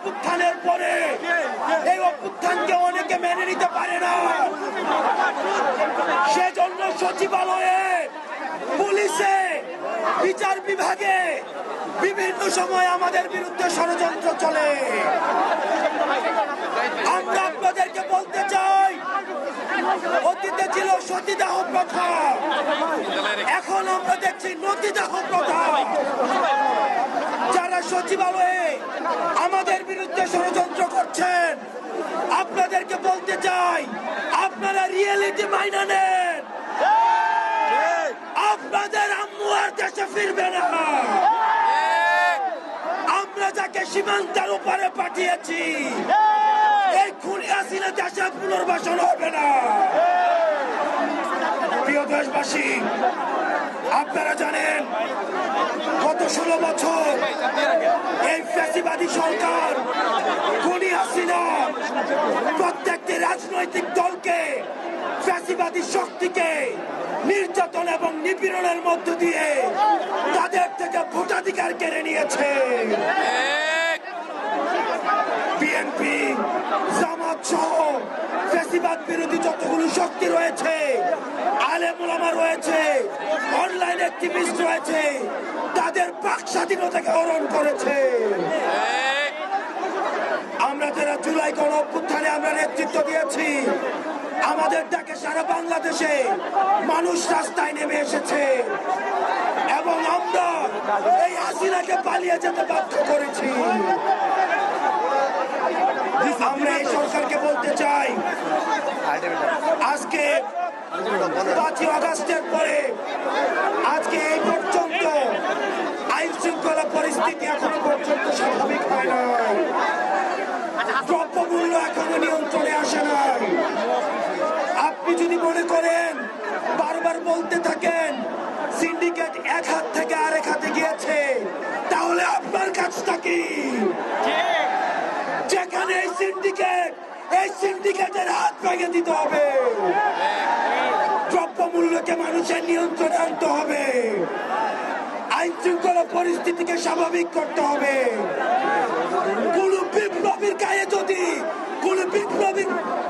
অভ্যুত্থানের পরে এই অভ্যুত্থানকে অনেকে মেনে নিতে পারে না। সেজন্য সচিবালয়ে, পুলিশে, বিচার বিভাগে বিভিন্ন সময় আমাদের বিরুদ্ধে ষড়যন্ত্র চলে। আমরা আপনাদেরকে বলতে চাই, অতীতে ছিল সতীদাহ প্রথা, এখন আমরা দেখছি নদীদাহ প্রথা। যারা সচিবালয়ে আমাদের বিরুদ্ধে ষড়যন্ত্র করছেন। আপনাদেরকে বলতে চাই, আপনারা রিয়েলিটি মাইনা নেন। আপনাদের আম্মু আর দেশে ফিরবে না। আমরা যাকে সীমান্তের উপরে পাঠিয়েছি, এই খুনি হাসিনা দেশে পুনর্বাসন হবে না। প্রিয় দেশবাসী, আপনারা জানেন, গত ষোলো বছর এই ফ্যাসিবাদী সরকার খুনি হাসিনা প্রত্যেকটি রাজনৈতিক দলকে ফ্যাসিবাদী শক্তিকে নির্যাতন এবং নিপীড়নের মধ্য দিয়ে তাদের থেকে ভোটাধিকার কেড়ে নিয়েছে। বিএনপি জামাত সহ ফেসিবাদ বিরোধী যতগুলো শক্তি রয়েছে আলেমুলামা রয়েছে অনলাইন অ্যাক্টিভিস্ট রয়েছে, তাদের বাক স্বাধীনতাকে হরণ করেছে। আমরা যারা জুলাই গণ অভ্যুত্থানে আমরা নেতৃত্ব দিয়েছি, আমাদের ডাকে সারা বাংলাদেশে মানুষ রাস্তায় নেমে এসেছে। এবং আমরা এই হাসিনাকে পালিয়ে যেতে বাধ্য করেছি। আমরা এই সরকারকে বলতে চাই, আজকে পাঁচই আগস্টের পরে, আজকে এই পর্যন্ত আইন শৃঙ্খলা পরিস্থিতি এখনও পর্যন্ত স্বাভাবিক হয় নাই। দ্রব্যমূল্য এখনও নিয়ন্ত্রণে আসে নাই। আপনি যদি মনে করেন, বারবার বলতে থাকেন, সিন্ডিকেট এক হাত থেকে আরেক হাতে গিয়েছে, তাহলে আপনার কাজটা কি? সিন্ডিকেট এই সিন্ডিকেটের হাত ভেঙে দিতে হবে। দ্রব্য মূল্যকে মানুষের নিয়ন্ত্রণে আনতে হবে। আইন শৃঙ্খলা পরিস্থিতিকে স্বাভাবিক করতে হবে। কোন বিপ্লবীর গায়ে যদি কোন বিপ্লবী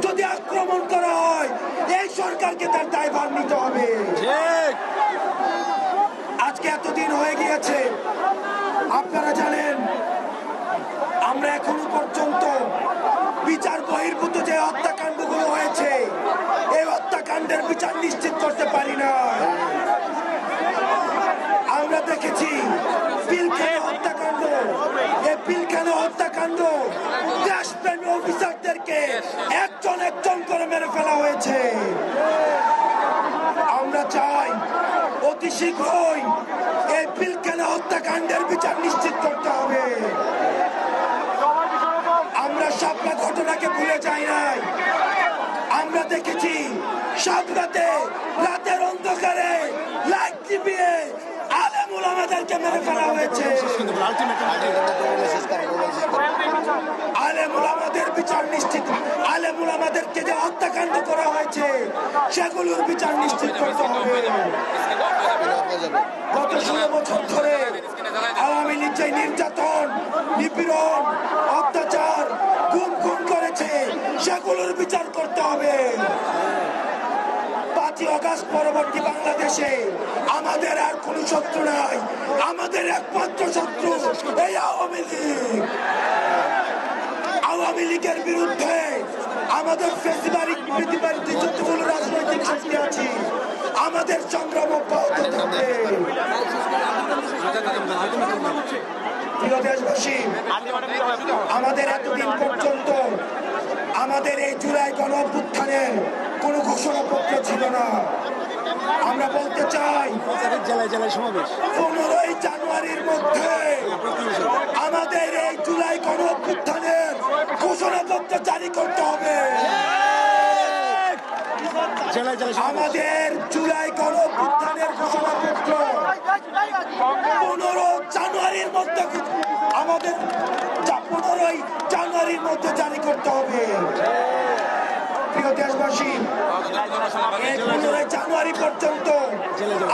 যদি আক্রমণ করা হয় এই সরকারকে তার দায়ভার নিতে হবে। আজকে এতদিন হয়ে গিয়েছে আপনারা জানেন আমরা এখনও পর্যন্ত বিচার বহির্ভূত যে হত্যাকাণ্ডগুলো হয়েছে এই হত্যাকাণ্ডের বিচার নিশ্চিত করতে পারি না আমরা দেখেছি পিলখানা হত্যাকাণ্ড এই পিলখানা হত্যাকাণ্ড দেশপ্রেমী অফিসারদেরকে একজন একজন করে মেরে ফেলা হয়েছে। আমরা চাই অতি শীঘ্রই এই পিলখানা হত্যাকাণ্ডের বিচার নিশ্চিত করতে হবে। আমরা সাপলা ঘটনাকে ভুলে যাই নাই। আমরা দেখেছি সাত রাতে, রাতের অন্ধকারে লাইট টিপিয়ে আলেমুল আমাদেরকে মেরে ফেলা হয়েছে আলেমুল আমাদের বিচার নিশ্চিত আলেমুল আমাদেরকে যে হত্যাকাণ্ড করা হয়েছে, সেগুলোর বিচার নিশ্চিত করতে হবে। গত ষোলো বছর ধরে আওয়ামী লীগ যে নির্যাতন, নিপীড়ন, অত্যাচার গুম খুন করেছে, সেগুলোর বিচার করতে হবে। পাঁচই অগাস্ট পরবর্তী বাংলাদেশে আমাদের আর কোন শত্রু নাই, আমাদের একমাত্র শত্রু এই আওয়ামী লীগ। আওয়ামী লীগের বিরুদ্ধে আমাদের ফেসিবারি পৃথিবীতে যতগুলো রাজনৈতিক শক্তি আছে, আমাদের সংগ্রাম অব্যাহত থাকবে। প্রিয় আমাদের এতদিন পর্যন্ত আমাদের এই জুলাই গণ অভ্যুত্থানের কোন ঘোষণাপত্র ছিল না। আমরা বলতে চাই, পনেরোই জানুয়ারির মধ্যে আমাদের এই জুলাই গণ অভ্যুত্থানের ঘোষণাপত্র জারি করতে হবে। আমাদের জুলাই গণ অভ্যুত্থানের ঘোষণাপত্র পনেরো জানুয়ারির মধ্যে আমাদের পনেরোই জানুয়ারির মধ্যে জারি করতে হবে। প্রিয় দেশবাসী পনেরোই জানুয়ারি পর্যন্ত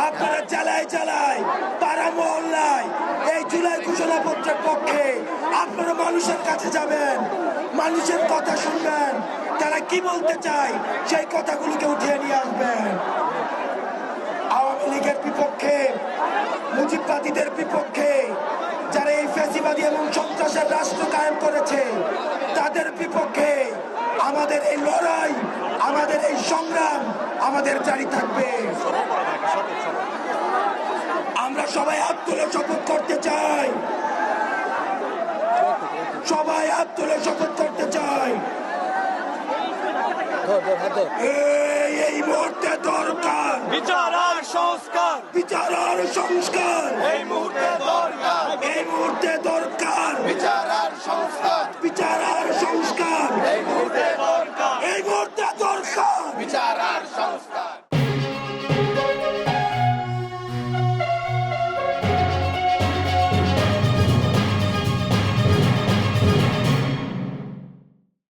আপনারা জেলায় জেলায় পাড়া মহল্লায় এই জুলাই ঘোষণাপত্রের পক্ষে মানুষের কাছে যাবেন, মানুষের কথা শুনবেন, তারা কি বলতে চায় সেই কথাগুলোকে উঠিয়ে নিয়ে আসবেন। আওয়ামী লীগের বিপক্ষে, মুজিববাদীদের বিপক্ষে, যারা এই ফ্যাসিবাদী এবং সন্ত্রাসের রাষ্ট্র কায়েম করেছে, তাদের বিপক্ষে আমাদের এই লড়াই, আমাদের এই সংগ্রাম আমাদের জারি থাকবে। আমরা সবাই হাত শপথ করতে চাই। সবাই হাত তুলে শপথ করতে চাই। এই মুহূর্তে দরকার। বিচারার সংস্কার। বিচারার সংস্কার। এই মুহূর্তে দরকার। এই মুহূর্তে দরকার।